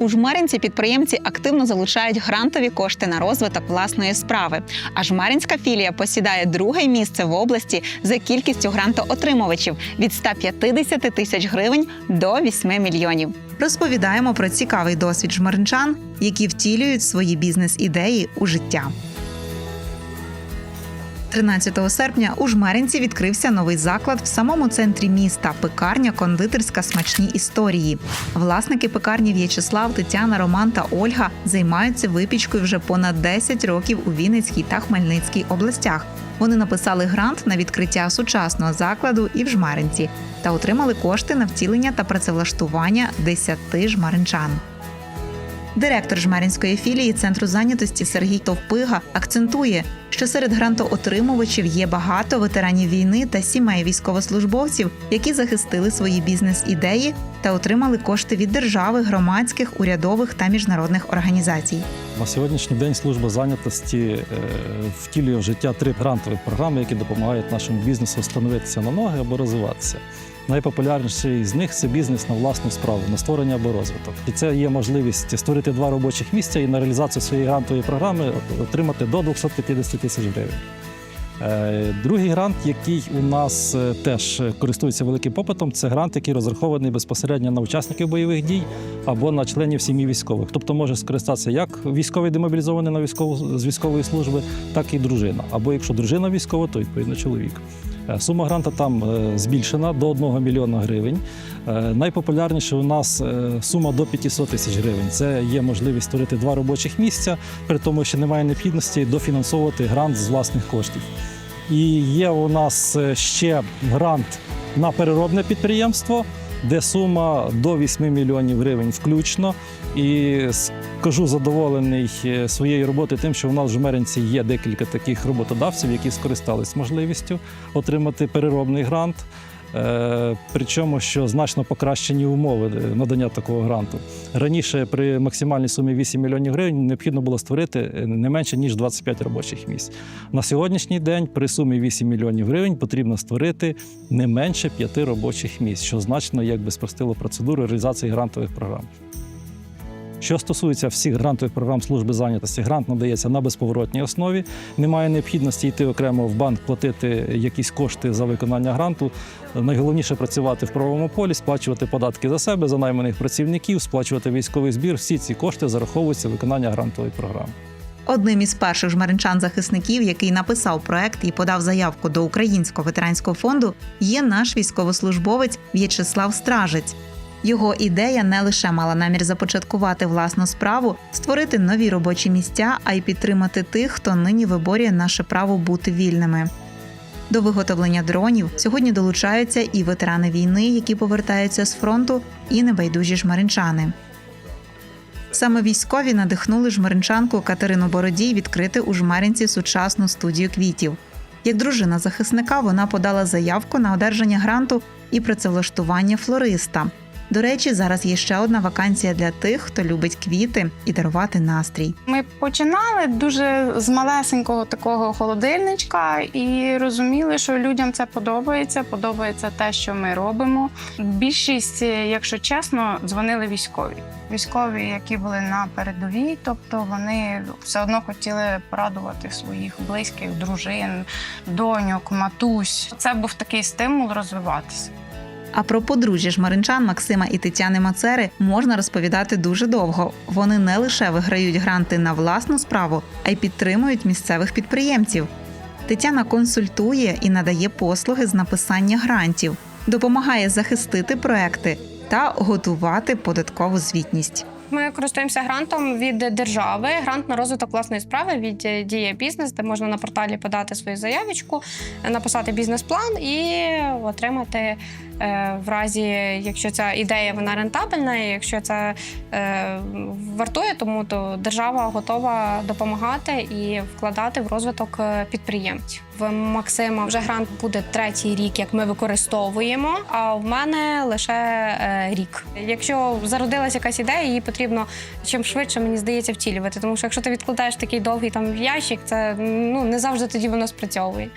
У Жмеринці підприємці активно залучають грантові кошти на розвиток власної справи. А Жмеринська філія посідає друге місце в області за кількістю грантоотримувачів від 150 тисяч гривень до 8 мільйонів. Розповідаємо про цікавий досвід жмеринчан, які втілюють свої бізнес-ідеї у життя. 13 серпня у Жмеринці відкрився новий заклад в самому центрі міста пекарня кондитерська смачні історії. Власники пекарні В'ячеслав, Тетяна, Роман та Ольга займаються випічкою вже понад 10 років у Вінницькій та Хмельницькій областях. Вони написали грант на відкриття сучасного закладу і в Жмеринці та отримали кошти на втілення та працевлаштування 10 жмаринчан. Директор жмеринської філії центру зайнятості Сергій Товпига акцентує, що серед грантоотримувачів є багато ветеранів війни та сімей військовослужбовців, які захистили свої бізнес-ідеї та отримали кошти від держави, громадських, урядових та міжнародних організацій. На сьогоднішній день служба зайнятості е, втілює в життя три грантові програми, які допомагають нашому бізнесу встановитися на ноги або розвиватися. Найпопулярніший з них це бізнес на власну справу, на створення або розвиток. І це є можливість створити два робочих місця і на реалізацію своєї грантової програми отримати до 250 тисяч гривень. Е, Другий грант, який у нас е, теж користується великим попитом, це грант, який розрахований безпосередньо на учасників бойових дій або на членів сім'ї військових. Тобто може скористатися як військовий демобілізований на військову з військової служби, так і дружина. Або якщо дружина військова, то відповідно чоловік. Е, Сума гранта там е, збільшена до 1 мільйона гривень. Е, Найпопулярніше у нас сума до 500 тисяч гривень. Це є можливість створити два робочих місця, при тому, що немає необхідності дофінансовувати грант з власних коштів. І є у нас ще грант на переробне підприємство, де сума до 8 мільйонів гривень включно. І скажу задоволений е, своєю роботою тим, що у нас в Жмеринці є декілька таких роботодавців, які скористались можливістю отримати переробний грант. Е, Причому, що значно покращені умови е, надання такого гранту. Раніше при максимальній сумі 8 мільйонів гривень необхідно було створити не менше ніж 25 робочих місць. На сьогоднішній день при сумі 8 мільйонів гривень потрібно створити не менше 5 робочих місць, що значно якби спростило процедуру реалізації грантових програм. Що стосується всіх грантових програм служби зайнятості, грант надається на безповоротній основі. Немає необхідності йти окремо в банк, платити якісь кошти за виконання гранту. Найголовніше працювати в правовому полі, сплачувати податки за себе, за найманих працівників, сплачувати військовий збір. Всі ці кошти зараховуються в виконання грантової програми. Одним із перших жмеринчан-захисників, який написав проект і подав заявку до Українського ветеранського фонду, є наш військовослужбовець В'ячеслав Стражець. Його ідея не лише мала намір започаткувати власну справу, створити нові робочі місця, а й підтримати тих, хто нині виборює наше право бути вільними. До виготовлення дронів сьогодні долучаються і ветерани війни, які повертаються з фронту, і небайдужі жмаринчани. Саме військові надихнули жмаринчанку Катерину Бородій відкрити у жмаринці сучасну студію квітів. Як дружина захисника, вона подала заявку на одержання гранту і працевлаштування флориста. До речі, зараз є ще одна вакансія для тих, хто любить квіти і дарувати настрій. Ми починали дуже з малесенького такого холодильничка і розуміли, що людям це подобається. Подобається те, що ми робимо. Більшість, якщо чесно, дзвонили військові. Військові, які були на передовій, тобто вони все одно хотіли порадувати своїх близьких, дружин, доньок, матусь. Це був такий стимул розвиватися. А про подружжя жмаринчан Максима і Тетяни Мацери можна розповідати дуже довго. Вони не лише виграють гранти на власну справу, а й підтримують місцевих підприємців. Тетяна консультує і надає послуги з написання грантів, допомагає захистити проекти та готувати податкову звітність. Ми користуємося грантом від держави, грант на розвиток власної справи від е, дія бізнес, де можна на порталі подати свою заявочку, написати бізнес-план і отримати в разі, якщо ця ідея вона рентабельна, і якщо це е, вартує, тому то держава готова допомагати і вкладати в розвиток е, підприємців. В Максима вже грант буде третій рік, як ми використовуємо. А в мене лише е, рік. Якщо зародилася якась ідея, її потрібно чим швидше, мені здається, втілювати. Тому що якщо ти відкладаєш такий довгий там ящик, це ну не завжди тоді воно спрацьовує.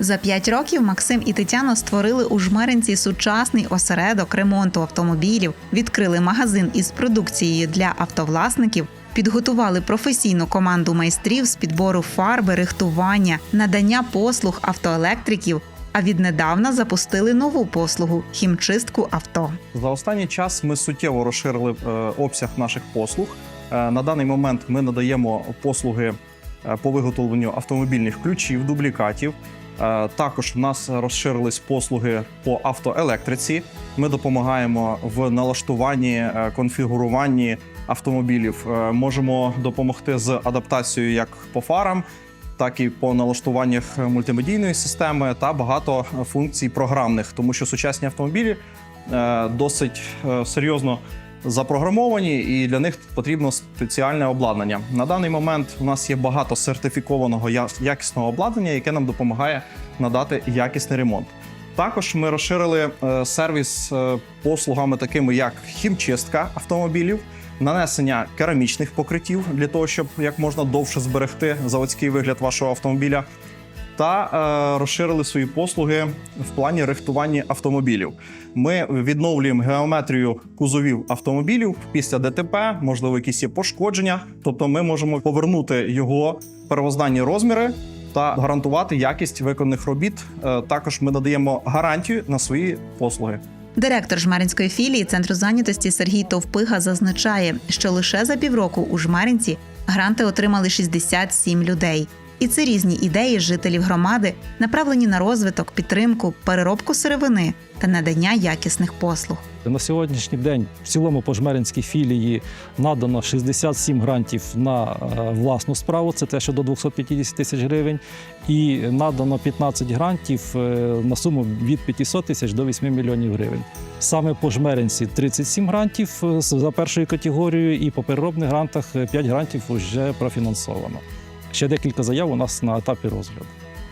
За п'ять років Максим і Тетяна створили у жмеринці сучасний осередок ремонту автомобілів, відкрили магазин із продукцією для автовласників, підготували професійну команду майстрів з підбору фарби, рихтування, надання послуг автоелектриків. А віднедавна запустили нову послугу хімчистку авто. За останній час ми суттєво розширили е, обсяг наших послуг. Е, На даний момент ми надаємо послуги е, по виготовленню автомобільних ключів, дублікатів. Е, Також в нас розширились послуги по автоелектриці. Ми допомагаємо в налаштуванні, е, конфігуруванні автомобілів. Е, Можемо допомогти з адаптацією як по фарам, так і по налаштуваннях мультимедійної системи та багато функцій програмних, тому що сучасні автомобілі досить серйозно запрограмовані, і для них потрібно спеціальне обладнання. На даний момент у нас є багато сертифікованого якісного обладнання, яке нам допомагає надати якісний ремонт. Також ми розширили е, сервіс е, послугами, такими як хімчистка автомобілів, нанесення керамічних покриттів для того, щоб як можна довше зберегти заводський вигляд вашого автомобіля, та е, розширили свої послуги в плані рихтування автомобілів. Ми відновлюємо геометрію кузовів автомобілів після ДТП, можливо, якісь є пошкодження. Тобто, ми можемо повернути його первозданні розміри та гарантувати якість виконаних робіт. Е, також ми надаємо гарантію на свої послуги. Директор жмеринської філії центру зайнятості Сергій Товпига зазначає, що лише за півроку у жмеринці гранти отримали 67 людей. І це різні ідеї жителів громади, направлені на розвиток, підтримку, переробку сировини та надання якісних послуг. На сьогоднішній день в цілому по жмеринській філії надано 67 грантів на е, власну справу, це те, що до 250 тисяч гривень, і надано 15 грантів е, на суму від 500 тисяч до 8 мільйонів гривень. Саме по жмеринці 37 грантів е, за першою категорією, і по переробних грантах 5 грантів вже профінансовано. Ще декілька заяв у нас на етапі розгляду.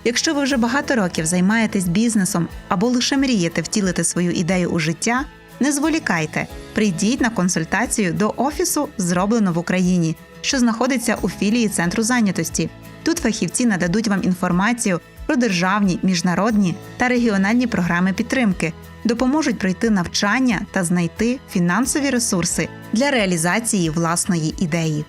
Якщо ви вже багато років займаєтесь бізнесом або лише мрієте втілити свою ідею у життя, не зволікайте, прийдіть на консультацію до офісу Зроблено в Україні, що знаходиться у філії центру зайнятості. Тут фахівці нададуть вам інформацію про державні, міжнародні та регіональні програми підтримки, допоможуть пройти навчання та знайти фінансові ресурси для реалізації власної ідеї.